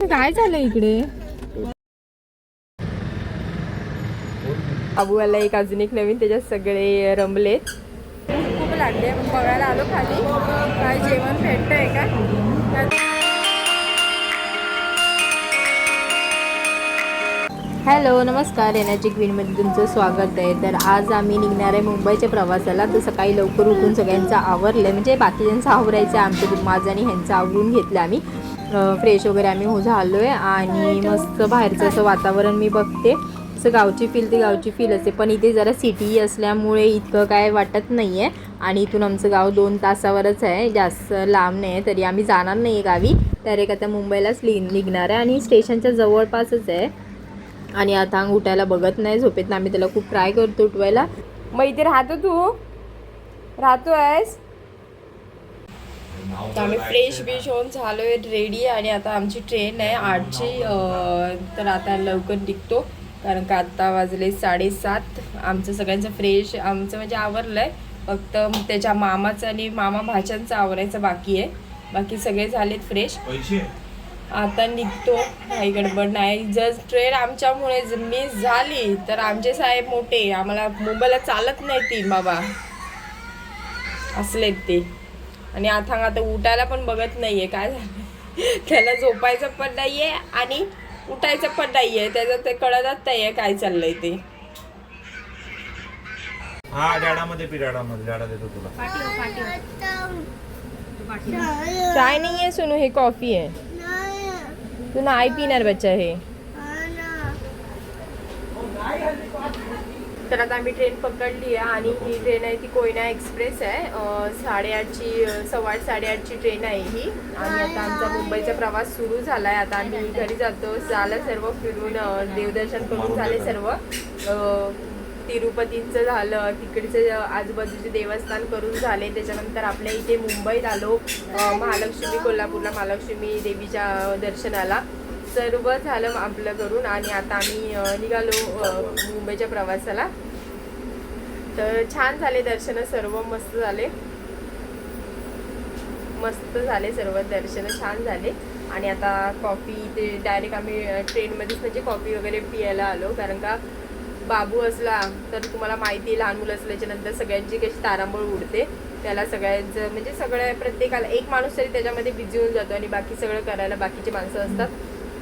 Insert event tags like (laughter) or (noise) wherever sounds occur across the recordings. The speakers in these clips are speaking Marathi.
काय झालं इकडे? बाबूवाला एक अजून एक नवीन त्याच्यात सगळे रमलेत. खूप लागले बघायला आलो खाली. काय जेवण भेटतंय का? हॅलो नमस्कार. एनर्जी क्वीनमध्ये तुमचं स्वागत आहे. तर आज आम्ही निघणार आहे मुंबईच्या प्रवासाला. तर सकाळी लवकर उठून सगळ्यांचं आवरलं म्हणजे बाकीच्यांचं आवरायचं आमचं माझं आणि ह्यांचं आवरून घेतलं आम्ही. फ्रेश वगैरे आम्ही हो झालो आहे आणि मस्त बाहेरचं असं वातावरण मी बघते. असं गावची फील ती गावची फील असते. पण इथे जरा सिटी असल्यामुळे इतकं काय वाटत नाही आहे आणि इथून आमचं गाव दोन तासावरच आहे. जास्त लांब नाही आहे तरी आम्ही जाणार नाही आहे गावी. डायरेक्ट आता मुंबईलाच लि निघणार आहे आणि स्टेशनच्या जवळपासच आहे. आणि आता अंग उठायला बघत नाही झोपेत. आम्ही त्याला खूप ट्राय करतो उठवायला. मग इथे राहतो तू? राहतो आहेस तर आम्ही फ्रेश बिश होऊन झालो आहे रेडी आणि आता आमची ट्रेन आहे. आठची तर आता लवकर निघतो. कारण का आत्ता वाजले साडेसात. आमचं सगळ्यांचं फ्रेश आमचं म्हणजे आवरलं आहे फक्त त्याच्या मामाचं आणि मामा भाच्यांचं आवरायचं बाकी आहे. बाकी सगळे झालेत फ्रेश. आता निघतो. काही गडबड नाही. जर ट्रेन आमच्यामुळे मिस झाली तर आमचे साहेब मोठे. आम्हाला मुंबईला चालत नाही ती बाबा. असलेत ते. आणि आता आता उठायला पण बघत नाहीये काय झालं त्याला झोपायचं पण नाहीये आणि उठायचं पण नाहीये त्याचं ते कळतच नाहीये काय चाललंय ते. हा डाडामध्ये पी डाडामध्ये डाडा देतो तुला. चाय नाहीये सुनू हे कॉफी आहे. तू नाही पिणार बच्चा हे. तर आता आम्ही ट्रेन पकडली आहे आणि ही ट्रेन आहे ती कोयना एक्सप्रेस आहे. साडेआठची सव्वा आठ साडेआठची ट्रेन आहे ही. आणि आता आमचा मुंबईचा प्रवास सुरू झाला आहे आता आम्ही घरी जातो झालं सर्व फिरून देवदर्शन करून झाले सर्व. तिरुपतींचं तिरुपतीचं झालं तिकडचं आजूबाजूचे देवस्थान करून झाले. त्याच्यानंतर आपल्या इथे मुंबईत आलो महालक्ष्मी कोल्हापूरला महालक्ष्मी देवीच्या दर्शनाला. सर्व झालं आपलं करून आणि आता आम्ही निघालो मुंबईच्या प्रवासाला. तर छान झाले दर्शन सर्व मस्त झाले. मस्त झाले सर्व दर्शन छान झाले. आणि आता कॉफी ते डायरेक्ट आम्ही ट्रेनमध्येच म्हणजे कॉफी वगैरे पियायला आलो. कारण का बाबू असला तर तुम्हाला माहिती आहे लहान मुलं असल्याच्या नंतर सगळ्यांची कशी तारांबळ उडते. त्याला सगळ्यांचं म्हणजे सगळ्या प्रत्येकाला एक माणूस तरी त्याच्यामध्ये बिझी होऊन जातो आणि बाकी सगळं करायला बाकीचे माणसं असतात.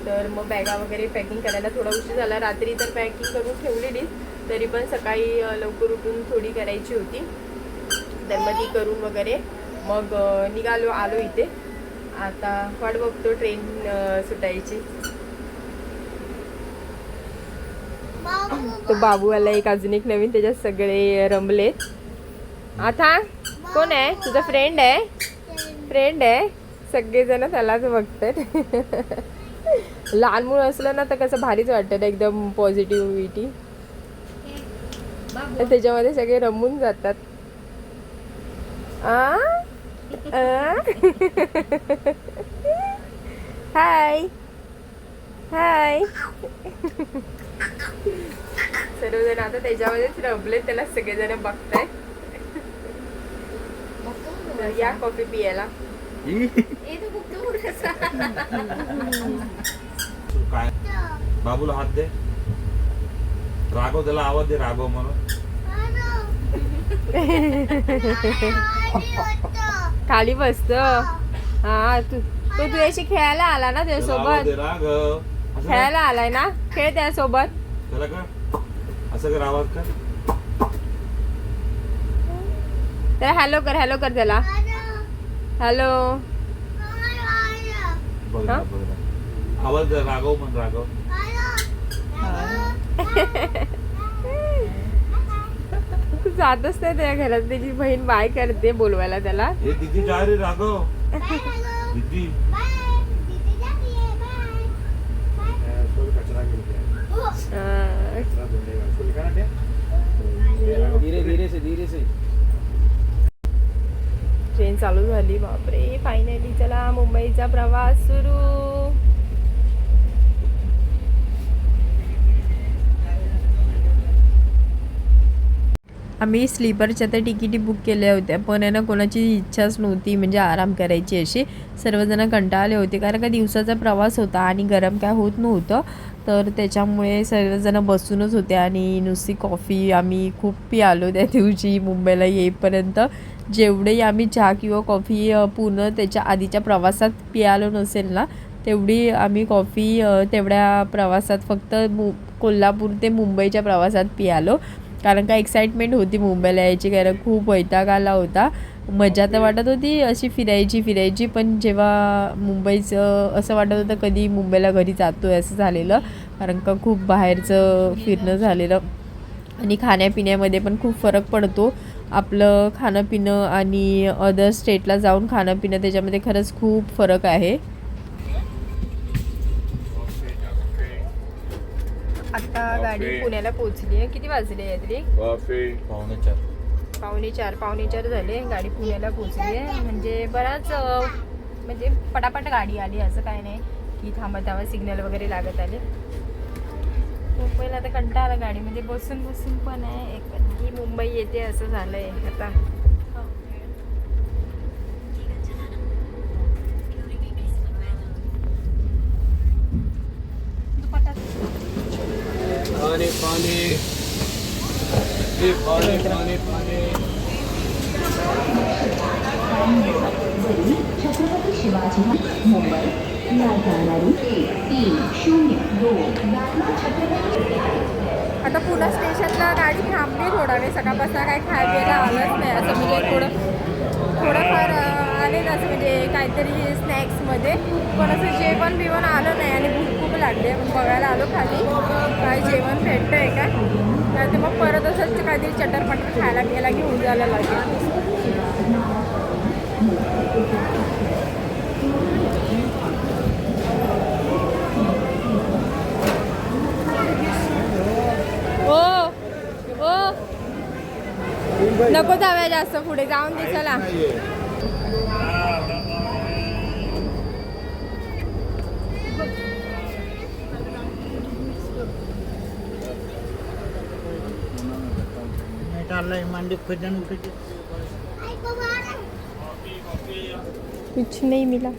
तर मग बॅगा वगैरे पॅकिंग करायला थोडा उशीर झाला. रात्री तर पॅकिंग करून ठेवलेलीच तरी पण सकाळी लवकर उठून थोडी करायची होती. तर मग ती करून वगैरे मग निघालो आलो इथे. आता वाट बघतो ट्रेन सुटायची. तो बाबूवाला एक अजून एक नवीन त्याच्यात सगळे रमलेत आता कोण आहे? तुझा फ्रेंड आहे? फ्रेंड आहे? सगळेजण त्यालाच बघतात (laughs) लहान मुलं असलं ना तर कसं भारीच वाटतं एकदम पॉझिटिव्हिटी त्याच्यामध्ये सगळे रमून जातात. आ? हाय हाय सर्वजण आता त्याच्यामध्येच रमले त्याला सगळेजण बघताय या कॉफी पियाला. (laughs) बाबूला हात दे. राघव त्याला आवाज दे राघव म्हणून. खाली बसत. हा तू तो तुझ्याशी खेळायला आला ना त्याला त्याच्यासोबत कर. खेळायला आलाय ना? खेळ त्यासोबत. त्याला कर. असं कर आवाज कर. तर हॅलो कर हॅलो कर त्याला. हॅलो. आवाज राघव म्हण राघव. तू जातच नाही त्या घरात. त्याची बहीण बाय करते बोलवायला त्याला. दिदी जा रे राघव दिदी. अं, धीरे धीरे से धीरे से ट्रेन चालू झाली. बापरे फायनली चला मुंबईचा प्रवास सुरू. आम्ही स्लीपरच्या तर तिकिटी बुक केल्या होत्या पण आहे ना कोणाची इच्छाच नव्हती म्हणजे आराम करायची अशी. सर्वजण कंटाळले होते कारण का दिवसाचा प्रवास होता आणि गरम काय होत नव्हतं. तर त्याच्यामुळे सर्वजण बसूनच होते आणि नुसती कॉफी आम्ही खूप पियालो त्या दिवशी मुंबईला येईपर्यंत. जेवढेही आम्ही चहा किंवा कॉफी पूर्ण त्याच्या आधीच्या प्रवासात पियालो नसेल ना तेवढी आम्ही कॉफी तेवढ्या प्रवासात फक्त मु कोल्हापूर ते मुंबईच्या प्रवासात पियालो. कारण का एक्साइटमेंट होती मुंबईला यायची कारण खूप वैताग आला होता. मजा तर वाटत होती अशी फिरायची फिरायची पण जेव्हा मुंबईचं असं वाटत होतं कधी मुंबईला घरी जातो आहे असं झालेलं कारण का खूप बाहेरचं फिरणं झालेलं. आणि खाण्यापिण्यामध्ये पण खूप फरक पडतो. आपलं खाणं पिणं आणि अदर स्टेटला जाऊन खाणं पिणं त्याच्यामध्ये खरंच खूप फरक आहे. आता गाडी पुण्याला पोहोचली आहे. किती वाजले आहे तरी पाहुणे चार. पावणे चार पावणे चार झाले. गाडी पुण्याला पोहोचली आहे. म्हणजे बराच म्हणजे पटापट गाडी आली असं काय नाही की थांबा थांबा सिग्नल वगैरे लागत आले. मुंबईला आता कंटाळा आला गाडीमध्ये. बसून बसून पण आहे. एक की मुंबई येते असं झालंय आता. छत्रपती शिवाजी मुंबई या जाणारी एक तीन शून्य दोन आता पुन्हा स्टेशनला गाडी थांबली थोडा वेळ सकाळपासून काय खायला आलंच नाही. असं म्हणजे थोडं थोडंफार अं, आले असं म्हणजे काहीतरी स्नॅक्समध्ये पण असं जेवण बिवण आलं नाही आणि भूक लागली आहे. बघायला आलो खाली. काय जेवण भेटतं आहे का? नाही तर मग परत असंच काहीतरी चटर खायला गेला घेऊन जायला लागेल. नको जाऊया जास्त पुढे जाऊन दे चला. कुछ नाही मिला।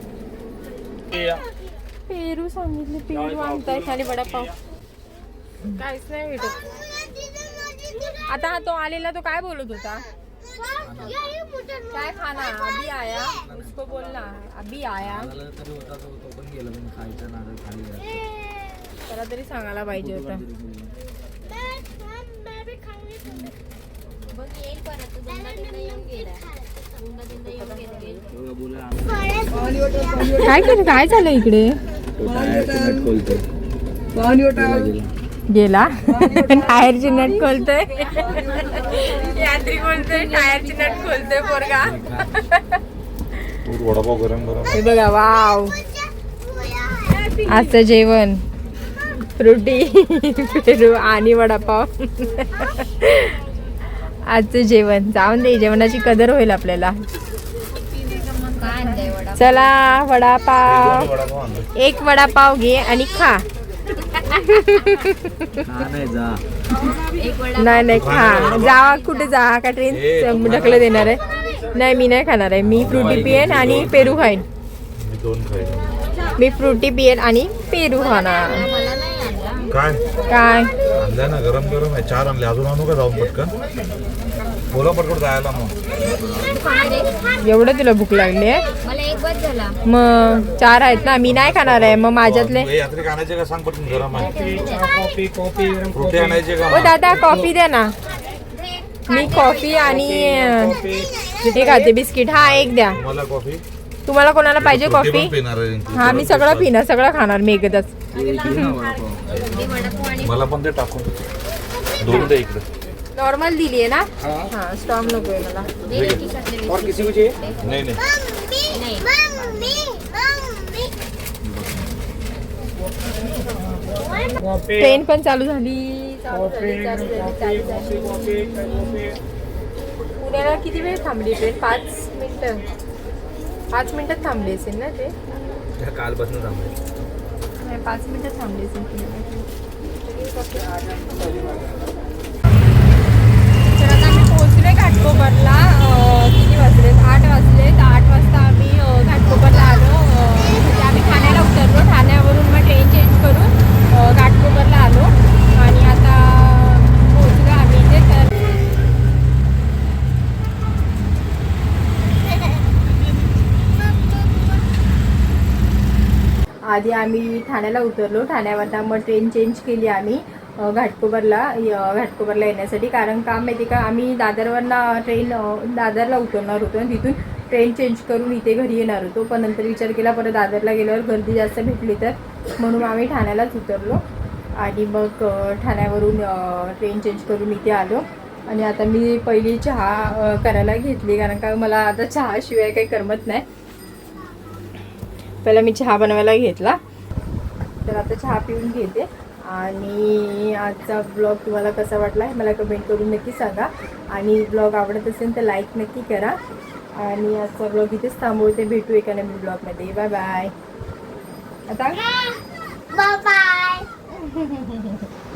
पेरू सांगितले पेरू आणताय खाली वडापाव. काहीच नाही भेटत. आता हा तो आलेला तो काय बोलत होता? काय खाना? अभी आया. उसको बोलना. अभी आया. त्याला तरी सांगायला पाहिजे होतं. काय केलं? काय झालं इकडे? गेला. टायरची नट खोलतोय. यात्री बोलतोय टायरची नट खोलतोय पोरगा. वडापाव गरम गरम. हे बघा वाव. आजचं जेवण. फ्रुटी पेरू आणि वडापाव. आजचं जेवण. जाऊन दे जेवणाची कदर होईल आपल्याला. चला वडापाव. एक वडापाव घे आणि खा. नाही नाही खा. जावा कुठे जा का ट्रेन ढकलं देणार आहे? नाही मी नाही खाणार आहे. मी फ्रुटी पिएन आणि पेरू खाईन. मी फ्रुटी पिएन आणि पेरू खाणार. काय? काय? गरम गरम आहे. चार आणले. अजून आणू का जाऊन पटकन? बोला पटकन जायला मग. एवढं तुला भूक लागली आहे? मला एक बस झाला. मग चार आहेत ना मी नाही खाणार आहे मग माझ्यातले हे यात्रिक आणायचे का सांग पटकन गरम आहे फ्रुटी आणायचे का? ओ मग? दादा कॉफी द्या ना. मी कॉफी आणि हे खाते बिस्किट. हा एक द्या. मला कॉफी? तुम्हाला कोणाला पाहिजे कॉफी. हा मी सगळं पिणार सगळं खाणार मी एकदाच. मला पण ते टाकून. दोन दे इकडे. नॉर्मल दिली आहे ना? हा. स्ट्रॉंग नको आहे मला. और किसी को चाहिए? नाही नाही. ट्रेन पण चालू झाली. चालू झाली चालू झाली चालू झाली. पुण्याला किती वेळ थांबली ट्रेन पाच मिनिटं. पाच मिनिटात थांबली असेल ना ते? कालपासून थांबले. पाच मिनिटं थांबली असेल पुण्याला तर आता आम्ही घाटकोपरला किती वाजलेत? आठ वाजलेत. आठ वाजता आम्ही घाटकोपरला आलो. म्हणजे आम्ही ठाण्याला उतरलो. ठाण्यावरून मग ट्रेन चेंज करून घाटकोपरला आलो. आणि आता पोहोचलो आम्ही इथे. तर आधी आम्ही ठाण्याला उतरलो. ठाण्यावरनं मग ट्रेन चेंज केली आम्ही. घाटकोबरला घाटकोबरला येण्यासाठी. कारण का माहिती का आम्ही दादरवरनं ट्रेन दादरला उतरणार होतो आणि तिथून ट्रेन चेंज करून इथे घरी येणार होतो. पण नंतर विचार केला परत दादरला गेल्यावर गर्दी जास्त भेटली तर. म्हणून आम्ही ठाण्यालाच उतरलो. आणि मग ठाण्यावरून ट्रेन चेंज करून इथे आलो. आणि आता मी पहिली चहा करायला घेतली. कारण का मला आता चहाशिवाय काही करमत नाही. पहिला मी चहा बनवायला घेतला. तर आता चहा पिऊन घेते. आणि आजचा ब्लॉग तुम्हाला कसा वाटला हे मला कमेंट करून नक्की सांगा. आणि ब्लॉग आवडत असेल तर लाईक नक्की करा. आणि आजचा ब्लॉग इथेच थांबवते. भेटू एका नवीन ब्लॉगमध्ये बाय बाय आता? Bye. (laughs)